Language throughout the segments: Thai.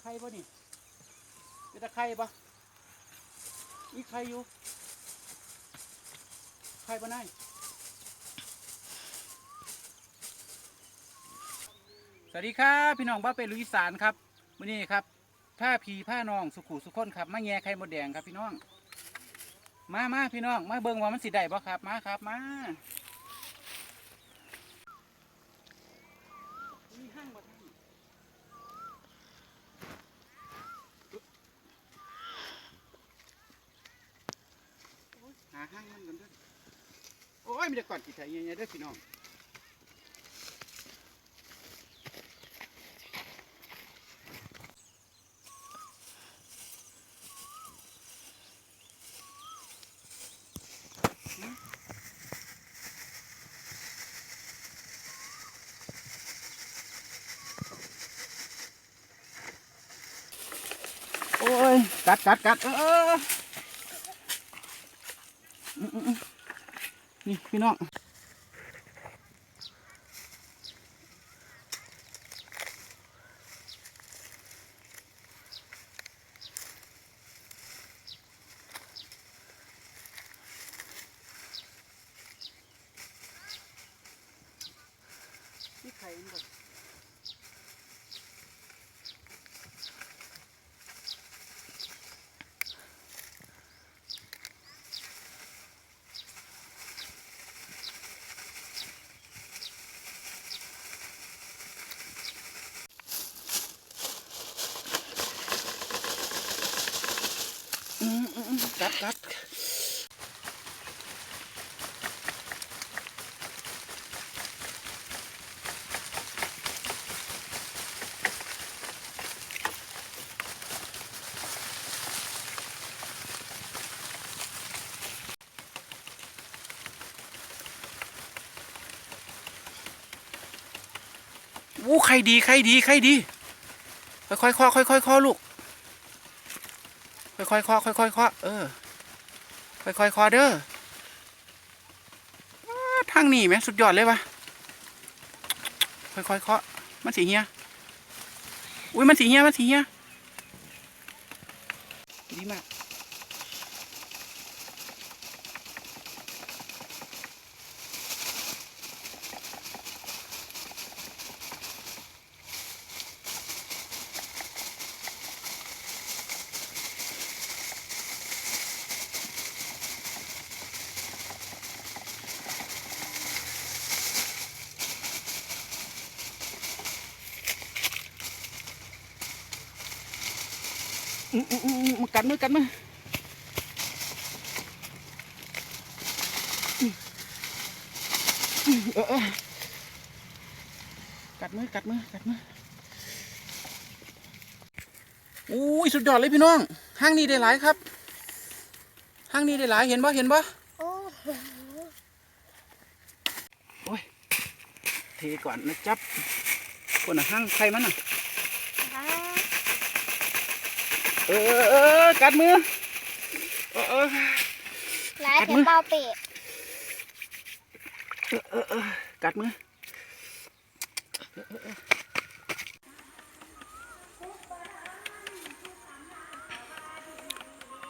ไข่ปะนี่เป็นตะไข่ปะมีไข่อยู่ไข่ปะนายสวัสดีครับพี่น้องบ้านเป็นลุยสานครับวันนี้ครับผ้าพีผ้าน้องสุขุสุขคนครับมาแง่ไข่มดแดงครับพี่น้อง มามาพี่น้อง มาเบิ่งว่ามันสิได้บ่ครับ มาครับมามีห้างบ่ท่านโอ้ย ห้างมันกันด้วยโอ้ยมีแต่ก่อนกี่ไทยเงี้ยเด้อพี่น้องโอ้ยกัดกัดกัดเออเอออืมอืมอืม นี่พี่น้องนี่ไข่หมันก่อน อืมอืมอืม กัดกัดวู้ใครดีใครดีใครดี ค่อยๆเคาะค่อยๆคาะลูก ค่อยๆเคาะค่อยๆเคาะเออ ค่อยๆเคาะเด้อทางนี้แม่งสุดยอดเลยวะค่อยๆเคาะมันสีเฮียอุ้ยมันสีเฮียมันสีเฮียดีมาก มอืมอืมอืมมากัดมือกัดมืออืมอืมเออกัดมือกัดมือกัดมืออุ้ยสุดยอดเลยพี่น้องห้างนี้ได้หลายครับห้างนี้ได้หลายเห็นบ่เห็นบ่โอ้โหเทก่อนนะจับคนห้างใครมันน่ะ อ่า เออเออกัดมือเออเออหลายเป็นเบาเป็ดเออเออกัดมือเออเออเออ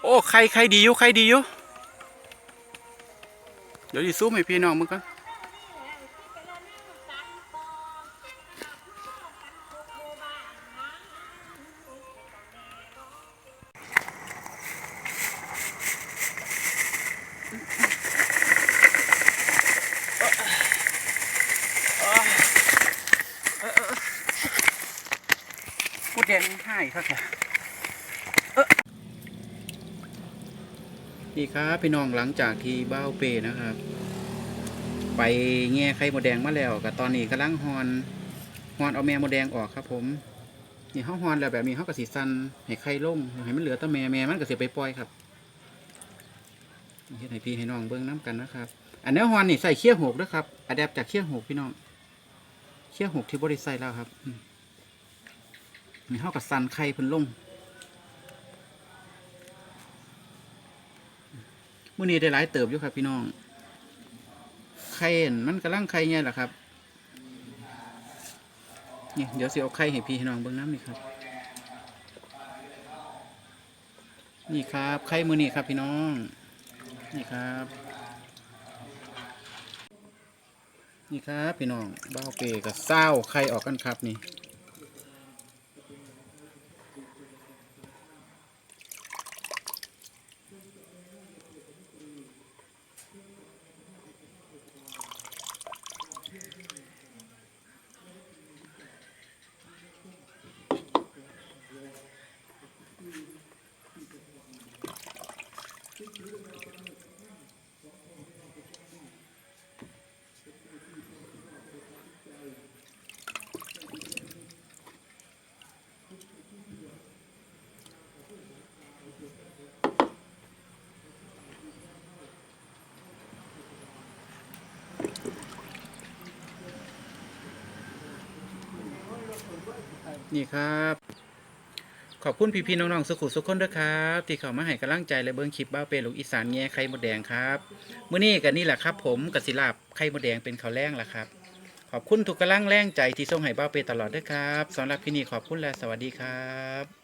โอ้ใครใครดีอยู่ใครดีอยู่เดี๋ยวดิซูมให้พี่น้องมึงก่อน แดงให้ครับแกนี่ครับพี่น้องหลังจากที่เบ้าเปนะครับ ไปแง่ไข่มดแดงมาแล้วกับตอนนี้กำลังฮอนฮอนเอาแม่มดแดงออกครับ ผมนี่เขาฮอนแล้วแบบนี้เขากระสีสันให้ไข่ลงให้มันเหลือแต่แม่แม่มันก็เสียไปปล่อยครับเฮ็ดให้พี่ให้น้องเบิ้งน้ำกันนะครับ อันนี้ฮอนนี่ใส่เขี้ยวหกด้วยครับอะแดปจากเขี้ยวหกพี่น้องเขี้ยวหกที่บริใส่แล้วครับอื นี่เขากับสันไข่เพิ่นลงมื่อนี้ได้หลายเติบอยู่ครับ พี่น้อง ไข่มันกำลังไข่ไงล่ะครับนี่เดี๋ยวสิเอาไข่ให้พี่ให้น้องเบิ่งน้ำนี่ครับ นี่ครับไข่มือนี่ครับพี่น้อง นี่ครับ นี่ครับพี่น้องบ้าเปกับเศร้าไข่ออกกันครับนี่ นี่ครับ ขอบคุณพี่ๆน้องๆสุขุสุขคนด้วยครับ ที่เข้ามาให้กำลังใจและเบิ้งคลิปบ้าเปลูกอีสานแง่ไข่มดแดงครับมื้อนี้กันนี่แหละครับ ผมกสิลาบไข่มดแดงเป็นข้าวแรงละครับ ขอบคุณทุกกำลังแรงใจที่ส่งให้บ้าเปตลอดด้วยครับสำหรับพี่นี่ขอบคุณและสวัสดีครับ